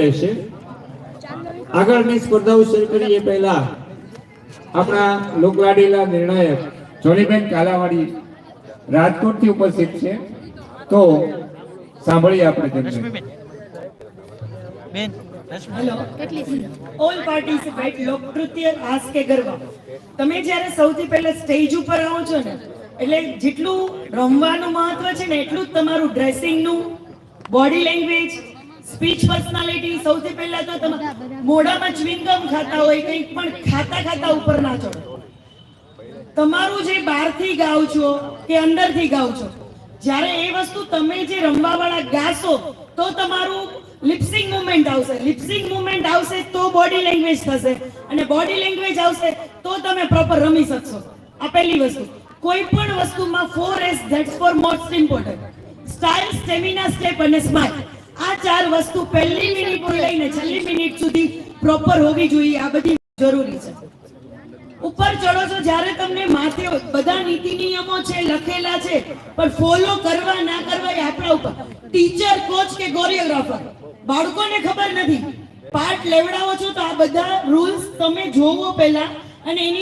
રહેશે આગળની સ્પર્ધાઓ શરૂ કરીએ પહેલા. આપણા લોકલાડીલા નિર્ણાયક જોલીબેન કાલાવાડી રાજકોટથી ઉપસ્થિત છે. તો સાંભળીએ આપણે તેમને. ઓલ પાર્ટિસિપેટ લોકનૃત્ય કે ગરબા. તમે જ્યારે સૌથી પહેલા સ્ટેજ ઉપર આવો છો ને એટલે જેટલું રમવાનું મહત્વ છે ને એટલું જ તમારું ડ્રેસિંગનું બોડી લેંગ્વેજ સ્પીચ પર્સનાલિટી સૌથી પહેલા તો તમે મોઢામાં ચ્વિંગમ ખાતા હોય, કંઈક પણ ખાતા ખાતા ઉપર ના ચડો. તમારું જે બહારથી ગાવ છો કે અંદરથી ગાવ છો, જ્યારે એ વસ્તુ તમે જે રમવાવાળા ગાશો, તો તમારું લિપ્સિંગ મુવમેન્ટ આવશે. લિપસિંગ મુવમેન્ટ આવશે તો બોડી લેંગ્વેજ થશે અને બોડી લેંગ્વેજ આવશે તો તમે પ્રોપર રમી શકશો. આ પહેલી વસ્તુ. કોઈ પણ વસ્તુમાં four S that's four most important style stamina step અને આ ચાર વસ્તુ પહેલી મિનિટ લઈને છેલ્લી મિનિટ સુધી પ્રોપર હોવી જોઈએ. આ બધી જરૂરી છે. ઉપર ચડો છો જ્યારે તમને માથે બધા નીતિ નિયમો છે, લખેલા છે, પણ ફોલો કરવા ના કરવા એ આપણા ઉપર. ટીચર કોચ કે કોરિયોગ્રાફર બાળકોને ખબર નથી. પાર્ટ લેવડાવો છો તો આ બધા રૂલ્સ તમે જોવો પહેલા અને એની